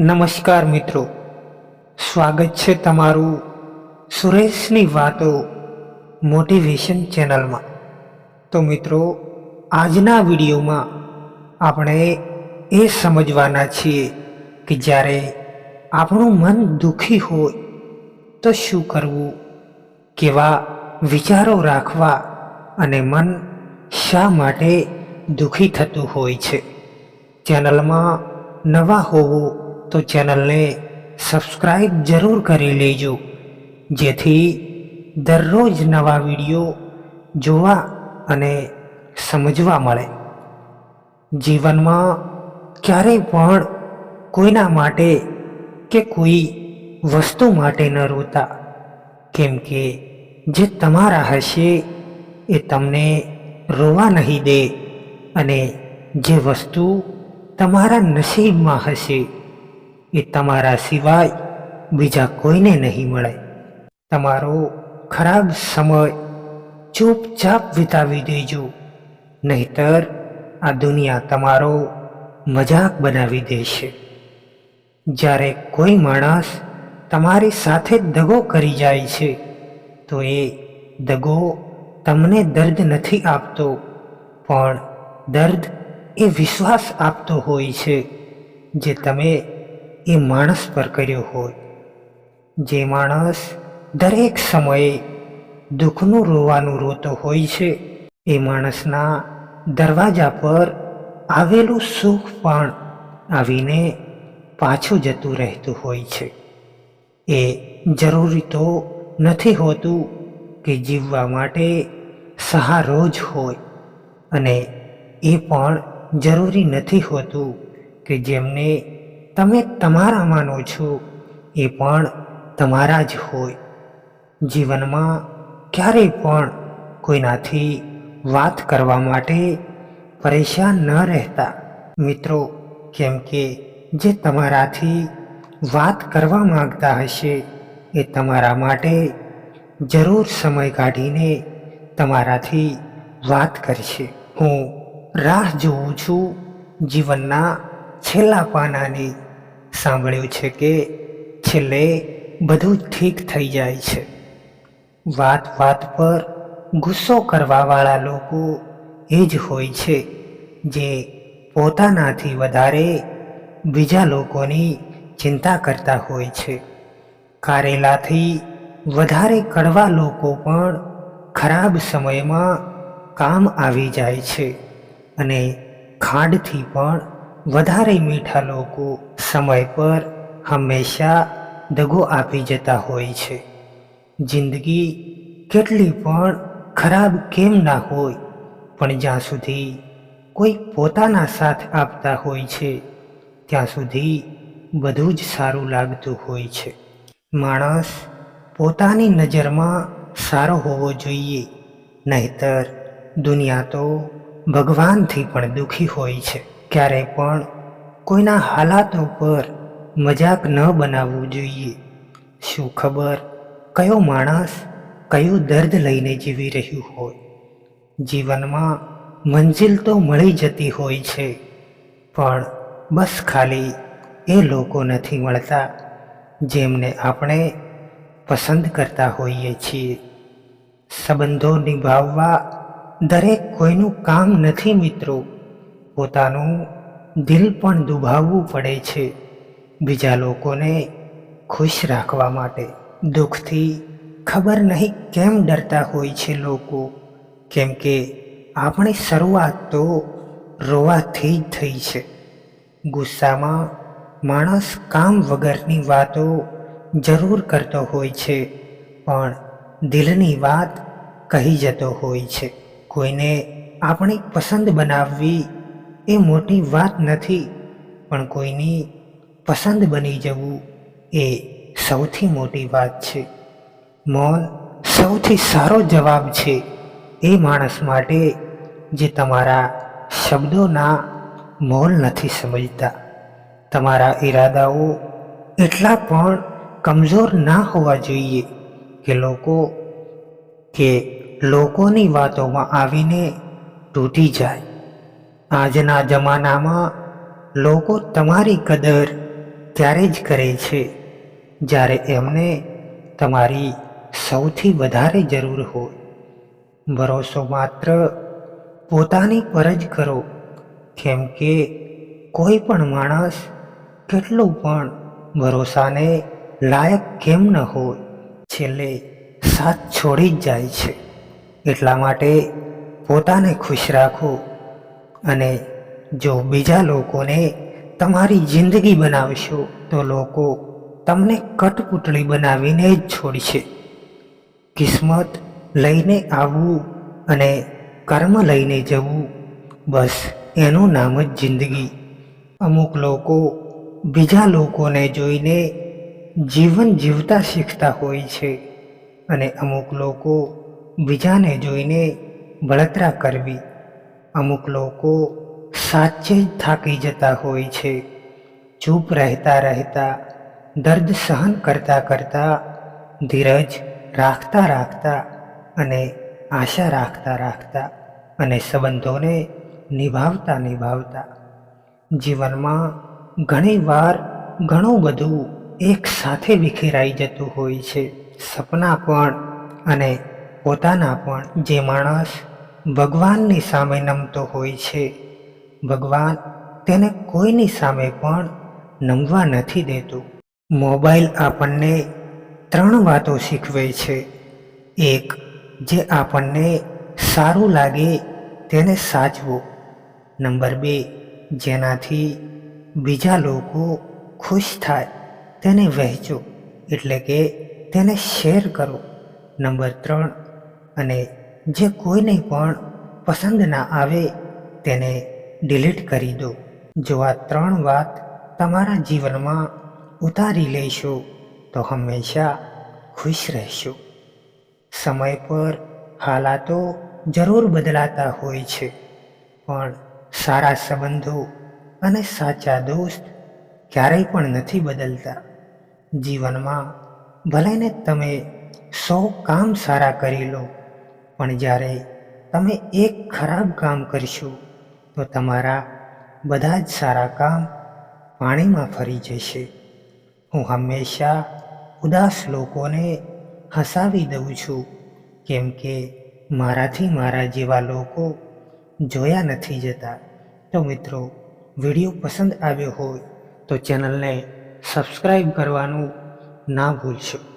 નમસ્કાર મિત્રો. સ્વાગત છે તમારું સુરેશની વાતો મોટિવેશન ચેનલમાં. તો મિત્રો, આજના વિડીયોમાં આપણે એ સમજવાના છીએ કે જ્યારે આપણું મન દુઃખી હોય, તો શું કરવું? કેવા વિચારો રાખવા અને મન શા માટે દુઃખી થતું હોય છે? ચેનલમાં નવા હોવો તો ચેનલને સબસ્ક્રાઈબ જરૂર કરી લેજો. જેથી દરરોજ નવા વીડિયો જોવા અને સમજવા મળે. જીવનમાં ક્યારેય પણ કોઈના માટે કે કોઈ વસ્તુ માટે ન રોતા. કેમ કે જે તમારા હશે એ તમને રોવા નહીં દે અને જે વસ્તુ તમારા નસીબમાં હશે એ તમારા સિવાય બીજા કોઈને નહીં મળે. તમારો ખરાબ સમય ચૂપચાપ વિતાવી દેજો. નહીતર આ દુનિયા તમારો મજાક બનાવી દેશે. જ્યારે કોઈ માણસ તમારી સાથે દગો કરી જાય છે, તો એ દગો તમને દર્દ નથી આપતો, પણ દર્દ એ વિશ્વાસ આપતો હોય છે, જે તમે એ માણસ પર કર્યો હોય. જે માણસ દરેક સમયે દુઃખનું રોવાનું રોતો હોય છે, એ માણસના દરવાજા પર આવેલું સુખ પણ આવીને પાછું જતું રહેતું હોય છે. એ જરૂરી તો નથી હોતું કે જીવવા માટે સહારો જ હોય અને એ પણ જરૂરી નથી હોતું કે જેમને તમે તમારા માનો છો, એ પણ તમારા જ હોય. જીવનમાં ક્યારેય પણ કોઈનાથી વાત કરવા માટે પરેશાન ન રહેતા. મિત્રો, કેમ કે જે તમારાથી વાત કરવા માગતા હશે, એ તમારા માટે જરૂર સમય કાઢીને તમારાથી વાત કરશે. હું રાહ જોઉં છું જીવનના છેલ્લા પાનાની સાંભળ્યું છે કે છેલ્લે બધું ઠીક થઈ જાય છે. વાત વાત પર ગુસ્સો કરવાવાળા લોકો એ જ હોય છે જે પોતાનાથી વધારે બીજા લોકોની ચિંતા કરતા હોય છે. કારેલાથી વધારે કડવા લોકો પણ ખરાબ સમયમાં કામ આવી જાય છે અને ખાંડથી પણ વધારે મીઠા લોકો સમય પર હંમેશા દગો આપી જતા હોય છે. જિંદગી કેટલી પણ ખરાબ કેમ ના હોય, પણ જ્યાં સુધી કોઈ પોતાના સાથ આપતા હોય છે, ત્યાં સુધી બધું જ સારું લાગતું હોય છે. માણસ પોતાની નજરમાં સારો હોવો જોઈએ, નહીતર દુનિયા તો ભગવાનથી પણ દુઃખી હોય છે. ક્યારેય પણ કોઈના હાલાતો પર મજાક ન બનાવવું જોઈએ. શું ખબર કયો માણસ કયું દર્દ લઈને જીવી રહ્યું હોય? જીવનમાં મંજિલ તો મળી જતી હોય છે, પણ બસ ખાલી એ લોકો નથી મળતા જેમને આપણે પસંદ કરતા હોઈએ છીએ. સંબંધો નિભાવવા દરેક કોઈનું કામ નથી મિત્રો. પોતાનું દિલ પણ દુભાવવું પડે છે બીજા લોકોને ખુશ રાખવા માટે. દુઃખથી ખબર નહીં કેમ ડરતા હોય છે લોકો. કેમ કે આપણી શરૂઆત તો રોવાથી જ થઈ છે. ગુસ્સામાં માણસ કામ વગરની વાતો જરૂર કરતો હોય છે, પણ દિલની વાત કહી જતો હોય છે. કોઈને આપણી પસંદ બનાવવી એ મોટી વાત નથી, પણ કોઈની પસંદ બની જવું એ સૌથી મોટી વાત છે. મૌન સૌથી સારો જવાબ છે એ માણસ માટે જે તમારા શબ્દોના મોલ નથી સમજતા. તમારા ઈરાદાઓ એટલા પણ કમજોર ના હોવા જોઈએ કે લોકો, કે લોકોની વાતોમાં આવીને તૂટી જાય. આજના જમાનામાં લોકો તમારી કદર ત્યારે જ કરે છે, જ્યારે એમને તમારી સૌથી વધારે જરૂર હોય. ભરોસો માત્ર પોતાની પર જ કરો, કેમ કે કોઈ પણ માણસ કેટલું પણ ભરોસાને લાયક કેમ ન હોય, છેલ્લે સાથ છોડી જ જાય છે. એટલા માટે પોતાને ખુશ રાખો. અને જો બીજા લોકોને તમારી જિંદગી બનાવશો, તો લોકો તમને કટપુતળી બનાવીને જ છોડશે. કિસ્મત લઈને આવવું અને કર્મ લઈને જવું, બસ એનું નામ જ જિંદગી. અમુક લોકો બીજા લોકોને જોઈને જીવન જીવતા શીખતા હોય છે અને અમુક લોકો બીજાને જોઈને બળતરા કરવી. અમુક લોકો સાચે જ થાકી જતા હોય છે. ચૂપ રહેતા રહેતા, દર્દ સહન કરતા કરતા, ધીરજ રાખતા રાખતા અને આશા રાખતા રાખતા અને સંબંધોને નિભાવતા નિભાવતા. જીવનમાં ઘણીવાર ઘણું બધું એક સાથે વિખેરાઈ જતું હોય છે. સપના પણ અને પોતાના પણ. જે માણસ ભગવાનની સામે નમતો હોય છે. ભગવાન તેને કોઈની સામે પણ નમવા નથી દેતું. મોબાઈલ આપણને ત્રણ વાતો શીખવે છે. એક, જે આપણને સારું લાગે તેને સાચવું. નંબર બે, જેનાથી બીજા લોકો ખુશ થાય તેને વહેંચો, એટલે કે તેને શેર કરો. નંબર ત્રણ, અને જે કોઈને પણ પસંદ ના આવે તેને ડિલીટ કરી દો. જો આ ત્રણ વાત તમારા જીવનમાં ઉતારી લેશો, તો હંમેશા ખુશ રહેશો. સમય પર હાલાતો જરૂર બદલાતા હોય છે, પણ સારા સંબંધો અને સાચા દોસ્ત ક્યારેય પણ નથી બદલતા. જીવનમાં ભલેને તમે સૌ કામ સારા કરી લો પણ જ્યારે તમે એક ખરાબ કામ કરશો, તો તમારા બધા જ સારા કામ પાણીમાં ફરી જશે. હું હંમેશા ઉદાસ લોકોને હસાવી દઉં છું, કેમ કે મારાથી મારા જેવા લોકો જોયા નથી જતા. તો મિત્રો, વીડિયો પસંદ આવ્યો હોય, તો ચેનલને સબસ્ક્રાઈબ કરવાનું ના ભૂલશો.